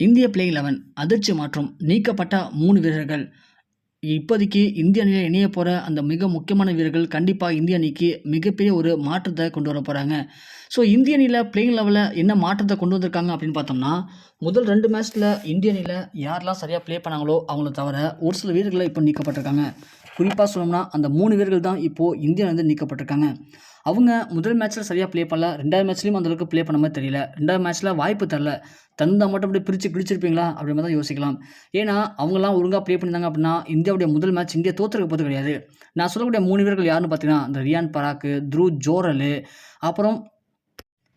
இந்திய playing eleven அதிர்ச்சி மாற்றம் நீக்கப்பட்ட மூணு வீரர்கள். இப்போதைக்கு இந்திய அணியில் இணைய போகிற அந்த மிக முக்கியமான வீரர்கள் கண்டிப்பாக இந்திய அணிக்கு மிகப்பெரிய ஒரு மாற்றத்தை கொண்டு வர போகிறாங்க ஸோ இந்திய அணியில் பிளேயிங் லெவலில் என்ன மாற்றத்தை கொண்டு வந்திருக்காங்க அப்படின்னு பார்த்தோம்னா முதல் ரெண்டு மேட்ச்சில் இந்திய அணியில் யாரெல்லாம் சரியாக ப்ளே பண்ணாங்களோ அவங்கள தவிர ஒரு சில வீரர்களை இப்போ நீக்கப்பட்டிருக்காங்க. குறிப்பாக சொல்லணும்னா அந்த மூணு வீரர்கள் தான் இப்போது இந்தியா வந்து நீக்கப்பட்டிருக்காங்க. அவங்க முதல் மேட்ச்சில் சரியாக ப்ளே பண்ணல. ரெண்டாவது மேட்ச்லேயும் அந்தளவுக்கு ப்ளே பண்ண மாதிரி தெரியல. ரெண்டாவது மேட்ச்சில் வாய்ப்பு தரல. தந்தா மட்டும் அப்படி பிரித்து கிழிச்சிருப்பீங்களா? அப்படி மாதிரி தான் யோசிக்கலாம். ஏன்னா அவங்களாம் ஒழுங்காக ப்ளே பண்ணியிருந்தாங்க அப்படின்னா இந்தியாவுடைய முதல் மேட்ச் இந்தியா தோற்றுக்க போது கிடையாது. நான் சொல்லக்கூடிய மூணு வீரர்கள் யாருன்னு பார்த்தீங்கன்னா இந்த ரியான் பராக்கு த்ரூ ஜோரலு அப்புறம்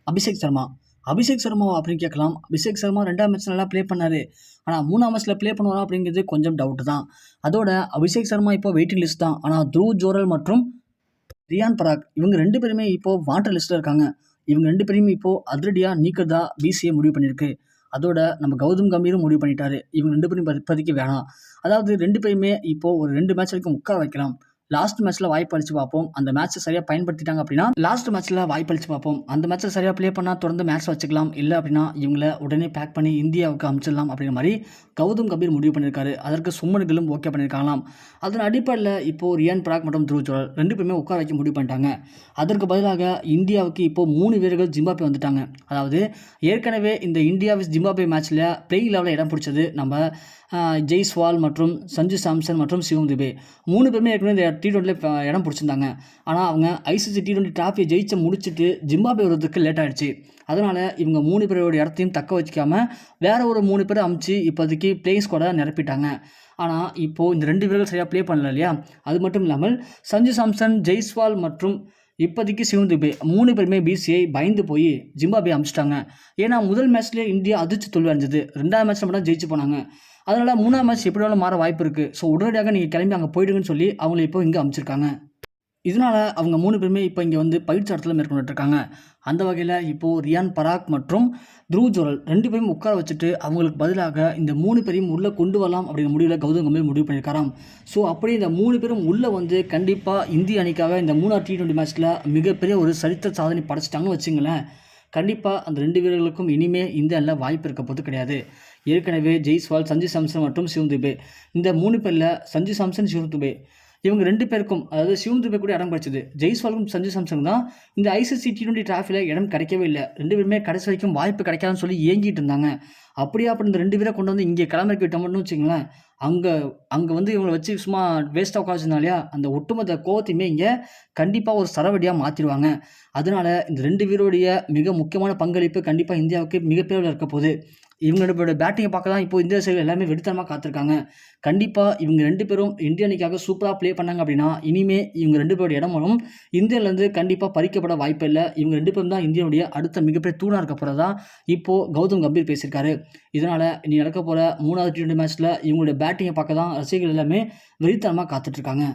அபிஷேக் சர்மா. அபிஷேக் சர்மா அப்படின்னு கேட்கலாம். அபிஷேக் சர்மா ரெண்டாம் மேட்ச் நல்லா ப்ளே பண்ணார். ஆனால் மூணாம் மேட்ச்சில் ப்ளே பண்ணுவாரா அப்படிங்கிறது கொஞ்சம் டவுட்டு தான். அதோட அபிஷேக் சர்மா இப்போ வெயிட்டிங் லிஸ்ட் தான். ஆனால் த்ரூ ஜோரல் மற்றும் ரியான் பராக் இவங்க ரெண்டு பேருமே இப்போது வாட்டர் லிஸ்ட்டில் இருக்காங்க. இவங்க ரெண்டு பேருமே இப்போது அதிரடியாக நீக்கிறதா பிசிஏ முடிவு பண்ணியிருக்கு. அதோட நம்ம கௌதம் கம்பீரும் முடிவு பண்ணிட்டாரு. இவங்க ரெண்டு பேரும் இப்போதைக்கு வேணாம். அதாவது ரெண்டு பேருமே இப்போது ஒரு ரெண்டு மேட்ச் வரைக்கும் உட்கார வைக்கலாம். லாஸ்ட் மேட்ச்சில் வாய்ப்பு அளிச்சு பார்ப்போம். அந்த மேட்ச்சை சரியாக பயன்படுத்திட்டாங்க அப்படின்னா லாஸ்ட் மேட்ச்சில் வாய்ப்பு அளிச்சு பார்ப்போம். அந்த மேட்ச்சை சரியாக ப்ளே பண்ணால் தொடர்ந்து மேட்ச் வச்சுக்கலாம். இல்லை அப்படின்னா இவங்கள உடனே பேக் பண்ணி இந்தியாவுக்கு அமைச்சிடலாம் அப்படிங்கிற மாதிரி கௌதம் கம்பீர் முடிவு பண்ணியிருக்காரு அதற்கு சும்மனுகளும் ஓகே பண்ணியிருக்காங்களாம் அதன் அடிப்படையில் இப்போது ரியான் பிராக் மற்றும் துருவ் ஜோரல் ரெண்டு பேருமே உட்கார வைக்க முடிவு பண்ணிட்டாங்க. அதற்கு பதிலாக இந்தியாவுக்கு இப்போது மூணு வீரர்கள் ஜிம்பாபே வந்துட்டாங்க. அதாவது ஏற்கனவே இந்த இந்தியா விஸ் ஜிம்பாபே மேட்ச்சில் பிளேயிங் லெவலில் இடம் பிடிச்சது நம்ம ஜெய்ஸ்வால் மற்றும் சஞ்சு சாம்சன் மற்றும் சிவம் துபே. மூணு பேருமே ஏற்கனவே இந்த டி டுவெண்ட்டியில் இடம் பிடிச்சிருந்தாங்க. ஆனால் அவங்க ஐசிசி டி டுவெண்ட்டி டிராஃபியை ஜெயிச்சு முடிச்சுட்டு ஜிம்பாபே வருவதற்கு லேட் ஆகிடுச்சு அதனால் இவங்க மூணு பேரோட இடத்தையும் தக்க வச்சுக்காமல் வேறு ஒரு மூணு பேர் அமுச்சு இப்போதைக்கு பிளேயிங் ஸ்குவாடை நிரப்பிட்டாங்க. ஆனால் இப்போது இந்த ரெண்டு பேர்கள் சரியாக ப்ளே பண்ணல இல்லையா? அது மட்டும் இல்லாமல் சஞ்சு சாம்சன் ஜெய்ஸ்வால் மற்றும் இப்போதைக்கு சிவந்து போய் மூணு பேருமே பிசிஐ பயந்து போய் ஜிம்பாபே அமிச்சிட்டாங்க. ஏன்னா முதல் மேட்ச்லேயே இந்தியா அதிர்ச்சி தோல்வி அடைஞ்சது. ரெண்டாவது மேட்ச்சில் மட்டும் ஜெயிச்சு போனாங்க. அதனால் மூணாவது மேட்ச் எப்படி வேணாலும் மாற வாய்ப்பு இருக்குது ஸோ உடனடியாக நீங்கள் கிளம்பி அங்கே போயிடுங்கன்னு சொல்லி அவங்களை இப்போ இங்கே அமிச்சிருக்காங்க. இதனால் அவங்க மூணு பேருமே இப்போ இங்கே வந்து பயிற்சி இடத்துல மேற்கொண்டுட்ருக்காங்க. அந்த வகையில் இப்போது ரியான் பராக் மற்றும் த்ரூ ஜோரல் ரெண்டு பேரும் உட்கார வச்சுட்டு அவங்களுக்கு பதிலாக இந்த மூணு பேரையும் உள்ளே கொண்டு வரலாம் அப்படிங்கிற முடிவில் கௌதம் கம்பீர் முடிவு பண்ணியிருக்காராம். ஸோ அப்படி இந்த மூணு பேரும் உள்ளே வந்து கண்டிப்பாக இந்திய அணிக்காக இந்த மூணாவது டி டுவெண்ட்டி மேட்ச்சில் மிகப்பெரிய ஒரு சரித்திர சாதனை படைச்சிட்டாங்கன்னு வச்சுங்களேன். கண்டிப்பாக அந்த ரெண்டு வீரர்களுக்கும் இனிமே இந்தியாவில் வாய்ப்பு இருக்க போது கிடையாது. ஏற்கனவே ஜெய்ஸ்வால் சஞ்சு சாம்சன் மற்றும் சிவம் துபே. இந்த மூணு பேரில் சஞ்சு சாம்சன் சிவம் துபே. இவங்க ரெண்டு பேருக்கும் அதாவது சிவம் துபே கூட இடம் கிடைச்சது ஜெய்ஸ்வாலுக்கும் சஞ்சு சாம்சங் தான் இந்த ஐசிசி டி டுவெண்ட்டி டிராஃபியில் இடம் கிடைக்கவே இல்லை. ரெண்டு பேருமே கடைசி வரைக்கும் வாய்ப்பு கிடைக்காதுன்னு சொல்லி ஏங்கிட்டு இருந்தாங்க. அப்படியே அப்படி இந்த ரெண்டு பேரை கொண்டு வந்து இங்கே கிளம்பிறக்கி விட்டோம்னு வச்சுங்களேன் அங்கே அங்கே வந்து இவங்களை வச்சு சும்மா வேஸ்ட்டாக உட்காந்துருந்தாலையா அந்த ஒட்டுமொத்த கோவத்தையுமே இங்கே கண்டிப்பாக ஒரு சரவடியாக மாற்றிடுவாங்க அதனால் இந்த ரெண்டு பேருடைய மிக முக்கியமான பங்களிப்பு கண்டிப்பாக இந்தியாவுக்கு மிகப்பெரிய இருக்க போகுது. இவங்களோட பேட்டிங்கை பார்க்க தான் இப்போ இந்திய சைடு எல்லாமே வெடித்தனமாக காத்திருக்காங்க. கண்டிப்பாக இவங்க ரெண்டு பேரும் இந்திய அணிக்காக சூப்பராக ப்ளே பண்ணாங்க அப்படின்னா இனிமே இவங்க ரெண்டு பேரோட இடமும் இந்தியாவிலேருந்து கண்டிப்பாக பறிக்கப்பட வாய்ப்பு இல்லை. இவங்க ரெண்டு பேரும் தான் இந்தியாவுடைய அடுத்த மிகப்பெரிய தூணாக இருக்க போகிறதா இப்போது கௌதம் கம்பீர் பேசியிருக்காரு. இதனால் இனி நடக்க போகிற மூணாவது டி டுவெண்ட்டி மேட்ச்சில் இவங்களுடைய பேட்டிங்கை பார்க்க தான் ரசிகர்கள் எல்லாமே வெறித்தனமாக காத்துட்ருக்காங்க